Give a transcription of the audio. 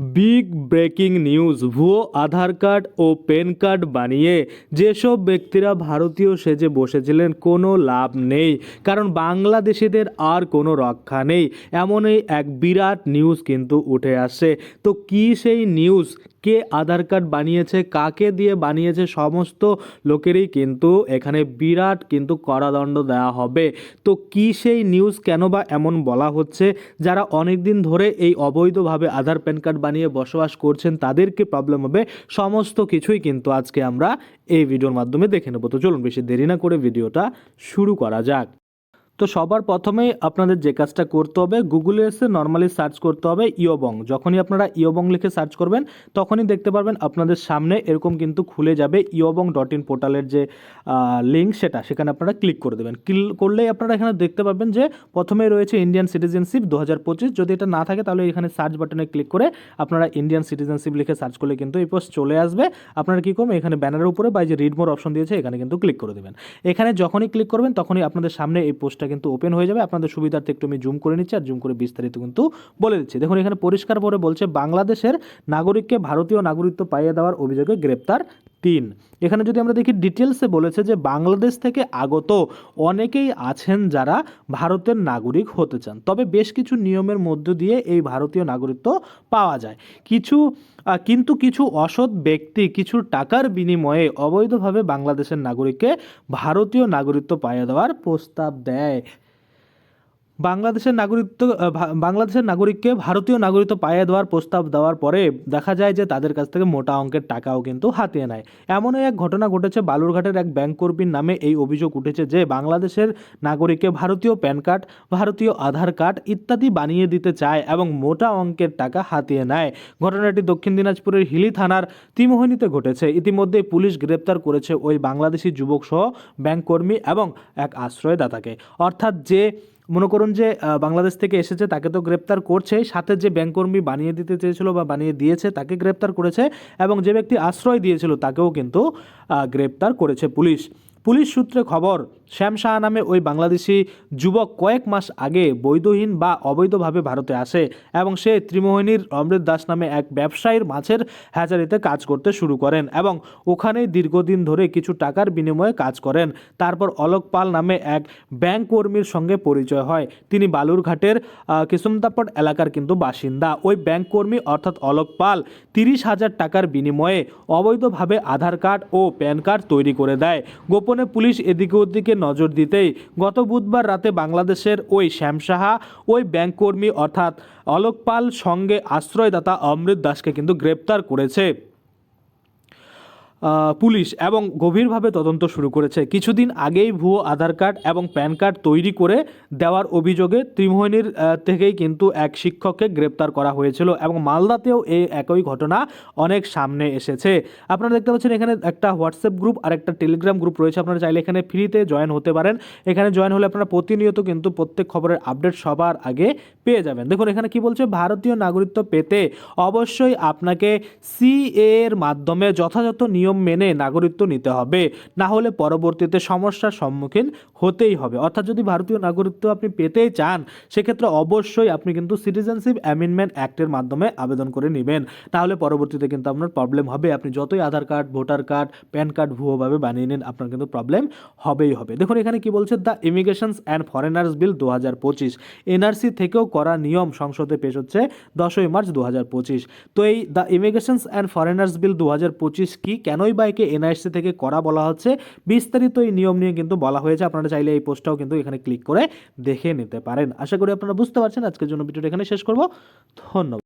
Big breaking news. ভুয়ো Aadhaar card ও PAN card বানিয়ে যেসব ব্যক্তিরা ভারতীয় সেজে বসেছিলেন, কোনো লাভ নেই। কারণ বাংলাদেশিদের আর কোনো রক্ষা নেই। এমনই এক বিরাট নিউজ কিন্তু উঠে আসছে। তো কী সেই নিউজ? কে আধার কার্ড বানিয়েছে, কাকে দিয়ে বানিয়েছে সমস্ত লোকেরই কিন্তু এখানে বিরাট কিন্তু কড়াদণ্ড দেওয়া হবে। তো কী সেই নিউজ কেন বা এমন বলা হচ্ছে? যারা অনেক দিন ধরে এই অবৈধভাবে আধার প্যান কার্ড বানিয়ে বসবাস করছেন তাদেরকে প্রবলেম হবে? সমস্ত কিছুই কিন্তু আজকে আমরা এই ভিডিওর মাধ্যমে দেখে নেব। তো চলুন বেশি দেরি না করে ভিডিওটা শুরু করা যাক। তো সবার প্রথমেই আপনাদের যে কাজটা করতে হবে গুগলে এসে নর্মালি সার্চ করতে হবে ইয়োবং যখনই আপনারা ইয়োবং লিখে সার্চ করবেন, তখনই দেখতে পারবেন আপনাদের সামনে এরকম কিন্তু খুলে যাবে ইয়োবং ডট ইন পোর্টালের যে লিঙ্ক সেটা। সেখানে আপনারা ক্লিক করে দেবেন। ক্লিক করলেই আপনারা এখানে দেখতে পাবেন যে প্রথমে রয়েছে ইন্ডিয়ান সিটিজেনশিপ দু হাজার পঁচিশ। যদি এটা না থাকে, তাহলে এখানে সার্চ বাটনে ক্লিক করে আপনারা ইন্ডিয়ান সিটিজেনশিপ লিখে সার্চ করলে কিন্তু এই পোস্ট চলে আসবে। আপনারা কী করবেন, এখানে ব্যানারের উপরে বা যে রিড মোর অপশন দিয়েছে, এখানে কিন্তু ক্লিক করে দেবেন। এখানে যখনই ক্লিক করবেন, তখনই আপনাদের সামনে এই পোস্টটা কিন্তু ওপেন হয়ে যাবে। আপনাদের সুবিধার্থে একটু আমি জুম করে নিচ্ছি আর জুম করে বিস্তারিত কিন্তু বলে দিচ্ছি। দেখুন, এখানে পরিষ্কার পরে বলছে, বাংলাদেশের নাগরিককে ভারতীয় নাগরিকত্ব পাইয়ে দেওয়ার অভিযোগে গ্রেপ্তার তিন। এখানে যদি আমরা দেখি ডিটেলসে বলেছে যে বাংলাদেশ থেকে আগত অনেকেই আছেন যারা ভারতের নাগরিক হতে চান। তবে বেশ কিছু নিয়মের মধ্য দিয়ে এই ভারতীয় নাগরিকত্ব পাওয়া যায়। কিছু কিন্তু কিছু অসৎ ব্যক্তি কিছু টাকার বিনিময়ে অবৈধভাবে বাংলাদেশের নাগরিককে ভারতীয় নাগরিকত্ব পাইয়ে দেওয়ার প্রস্তাব দেয়। বাংলাদেশের নাগরিকত্ব বাংলাদেশের নাগরিককে ভারতীয় নাগরিকত্ব পাইয়ে দেওয়ার প্রস্তাব দেওয়ার পরে দেখা যায় যে তাদের কাছ থেকে মোটা অঙ্কের টাকাও কিন্তু হাতিয়ে নেয়। এমনই এক ঘটনা ঘটেছে বালুরঘাটের এক ব্যাংক কর্মীর নামে এই অভিযোগ উঠেছে যে বাংলাদেশের নাগরিককে ভারতীয় প্যান কার্ড, ভারতীয় আধার কার্ড ইত্যাদি বানিয়ে দিতে চায় এবং মোটা অঙ্কের টাকা হাতিয়ে নেয়। ঘটনাটি দক্ষিণ দিনাজপুরের হিলি থানার তিমোহনীতে ঘটেছে। ইতিমধ্যে পুলিশ গ্রেপ্তার করেছে ওই বাংলাদেশি যুবক সহ ব্যাংক কর্মী এবং এক আশ্রয়দাতাকে। অর্থাৎ যে মনে করুন যে বাংলাদেশ থেকে এসেছে, তাকে তো গ্রেপ্তার করছে, সাথে যে ব্যাংককর্মী বানিয়ে দিতে চেয়েছিল বা বানিয়ে দিয়েছে, তাকে গ্রেপ্তার করেছে, এবং যে ব্যক্তি আশ্রয় দিয়েছিল, তাকেও কিন্তু গ্রেপ্তার করেছে পুলিশ। পুলিশ সূত্রে খবর শ্যাম শাহ নামে ওই বাংলাদেশি যুবক কয়েক মাস আগে বৈধহীন বা অবৈধভাবে ভারতে আসে এবং সে ত্রিমোহিনীর অমৃত দাস নামে এক ব্যবসায়ীর মাছের হ্যাচারিতে কাজ করতে শুরু করেন এবং ওখানেই দীর্ঘদিন ধরে কিছু টাকার বিনিময়ে কাজ করেন। তারপর অলোক পাল নামে এক ব্যাংক কর্মীর সঙ্গে পরিচয় হয়। তিনি বালুরঘাটের কিসমতাপট এলাকার কিন্তু বাসিন্দা। ওই ব্যাংক কর্মী অর্থাৎ অলোক পাল তিরিশ হাজার টাকার বিনিময়ে অবৈধভাবে আধার কার্ড ও প্যান কার্ড তৈরি করে দেয়। গোপনে পুলিশ এদিকে ওদিকে নজর দিতেই গত বুধবার রাতে বাংলাদেশের ওই শ্যামসাহা ওই ব্যাংক কর্মী অর্থাৎ অলোক পাল সঙ্গে আশ্রয়দাতা অমৃত দাসকে কিন্তু গ্রেপ্তার করেছে। পুলিশ এবং গভীরভাবে তদন্ত শুরু করেছে। কিছুদিন আগেই ভুয়ো আধার কার্ড এবং প্যান কার্ড তৈরি করে দেওয়ার অভিযোগে ত্রিমোহিনীর থেকেই কিন্তু এক শিক্ষককে গ্রেপ্তার করা হয়েছিল এবং মালদাতেও এই একই ঘটনা অনেক সামনে এসেছে। আপনারা দেখতে পাচ্ছেন এখানে একটা হোয়াটসঅ্যাপ গ্রুপ আর একটা টেলিগ্রাম গ্রুপ রয়েছে। আপনারা চাইলে এখানে ফ্রিতে জয়েন হতে পারেন। এখানে জয়েন হলে আপনারা প্রতিনিয়ত কিন্তু প্রত্যেক খবরের আপডেট সবার আগে পেয়ে যাবেন। দেখুন, এখানে কি বলছে? ভারতীয় নাগরিকত্ব পেতে অবশ্যই আপনাকে সিএ এর মাধ্যমে যথাযথ নিয়ম মেনে নাগরিকত্ব নিতে হবে। না হলে পরবর্তীতে সমস্যার সম্মুখীন হতেই হবে। অর্থাৎ যদি ভারতীয় নাগরিকত্ব আপনি পেতেই চান, সেক্ষেত্রে অবশ্যই আপনি কিন্তু সিটিজেনশিপ অ্যামেন্ডমেন্ট অ্যাক্টের মাধ্যমে আবেদন করে নেবেন। তাহলে পরবর্তীতে কিন্তু আপনার প্রবলেম হবে। আপনি যতই Aadhaar card voter card PAN card ভুয়োভাবে বানিয়ে নিন, আপনার কিন্তু প্রবলেম হবেই হবে। দেখুন, এখানে কি বলছে? The immigrations and foreigners bill দু হাজার পঁচিশ এনআরসি থেকেও করা নিয়ম সংসদে পেশ হচ্ছে দশই মার্চ দু হাজার পঁচিশ। তো এই the immigrations and foreigners bill দু হাজার পঁচিশ কি কেনই বাইকে এনআরসি থেকে করা বলা হচ্ছে। বিস্তারিত এই নিয়ম নিয়ে কিন্তু বলা হয়েছে। আপনারা চাইলে এই পোস্টটাও কিন্তু এখানে ক্লিক করে দেখে নিতে পারেন। আশা করি আপনারা বুঝতে পারছেন। আজকের জন্য ভিডিওটা এখানে শেষ করব। ধন্যবাদ।